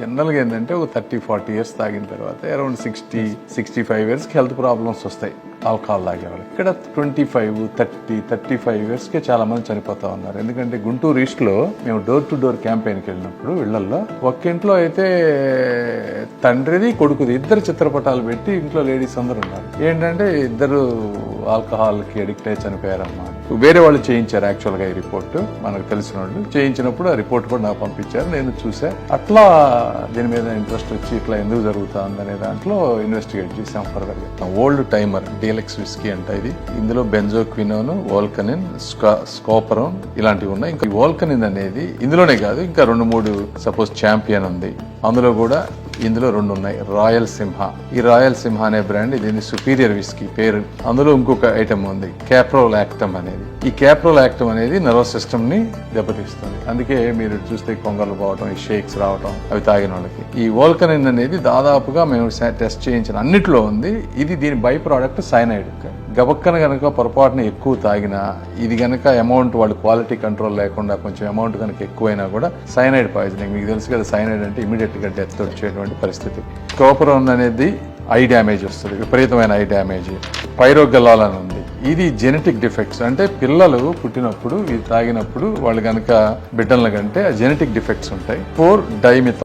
జనరల్గా ఏంటంటే ఒక థర్టీ ఫార్టీ ఇయర్స్ తాగిన తర్వాత అరౌండ్ సిక్స్టీ సిక్స్టీ ఫైవ్ ఇయర్స్కి హెల్త్ ప్రాబ్లమ్స్ వస్తాయి. ఆల్కహాల్ తాగేవాళ్ళు. ఇక్కడ twenty five thirty thirty five ఇయర్స్కే చాలా మంది చనిపోతా ఉన్నారు. ఎందుకంటే గుంటూరు ఈస్ట్లో మేము డోర్ టు డోర్ క్యాంపెయిన్కి వెళ్ళినప్పుడు వీళ్ళల్లో ఒక్క ఇంట్లో అయితే తండ్రిది కొడుకుది ఇద్దరు చిత్రపటాలు పెట్టి ఇంట్లో లేడీస్ అందరు ఉన్నారు. ఏంటంటే ఇద్దరు ఆల్కహాల్కి అడిక్ట్ అయి చనిపోయారమ్మా వేరే వాళ్ళు చేయించారు యాక్చువల్గా ఈ రిపోర్ట్ మనకు తెలిసిన వాళ్ళు చేయించినప్పుడు ఆ రిపోర్ట్ కూడా నాకు పంపించారు. నేను చూసా. అట్లా దీని మీద ఇంట్రెస్ట్ వచ్చి ఇట్లా ఎందుకు జరుగుతుంది అనే దాంట్లో ఇన్వెస్టిగేట్ చేసాం ఫర్దర్గా. ఓల్డ్ టైమర్ డీలెక్స్ విస్కీ అంటే ఇది. ఇందులో బెంజోక్వినోన్ వోల్కనిన్ స్కోపరం ఇలాంటివి ఉన్నాయి. ఇంకా వోల్కనిన్ అనేది ఇందులోనే కాదు ఇంకా రెండు మూడు సపోజ్ ఛాంపియన్ ఉంది. అందులో కూడా ఇందులో రెండు ఉన్నాయి రాయల్ సింహ. ఈ రాయల్ సింహ అనే బ్రాండ్ ఇది సుపీరియర్ విస్కీ పేరు. అందులో ఇంకొక ఐటమ్ ఉంది క్యాప్రోల్ యాక్టమ్ అనేది. ఈ క్యాప్రోల్ యాక్టమ్ అనేది నర్వస్ సిస్టమ్ని దెబ్బతీస్తుంది. అందుకే మీరు చూస్తే కొంగలు పోవటం ఈ షేక్స్ రావటం అవి తాగిన వాళ్ళకి. ఈ వోల్కనిన్ అనేది దాదాపుగా మేము టెస్ట్ చేయించిన అన్నిట్లో ఉంది. ఇది దీని బై ప్రోడక్ట్ సైనైడ్. గబక్కన కనుక పొరపాటున ఎక్కువ తాగినా ఇది కనుక అమౌంట్ వాళ్ళు క్వాలిటీ కంట్రోల్ లేకుండా కొంచెం అమౌంట్ కనుక ఎక్కువైనా కూడా సైనైడ్ పాయిజనింగ్ మీకు తెలుసు కదా సైనైడ్ అంటే ఇమీడియట్గా డెత్ వచ్చేటువంటి పరిస్థితి. కోపరం అనేది ఐ డ్యామేజ్ వస్తుంది విపరీతమైన ఐ డ్యామేజ్ పైరోగల్లాల్ అని ఉంది. ఇది జెనెటిక్ డిఫెక్ట్స్ అంటే పిల్లలు పుట్టినప్పుడు ఇది తాగినప్పుడు వాళ్ళు కనుక బిడ్డల కంటే జెనెటిక్ డిఫెక్ట్స్ ఉంటాయి. ఫోర్ డైమిథ్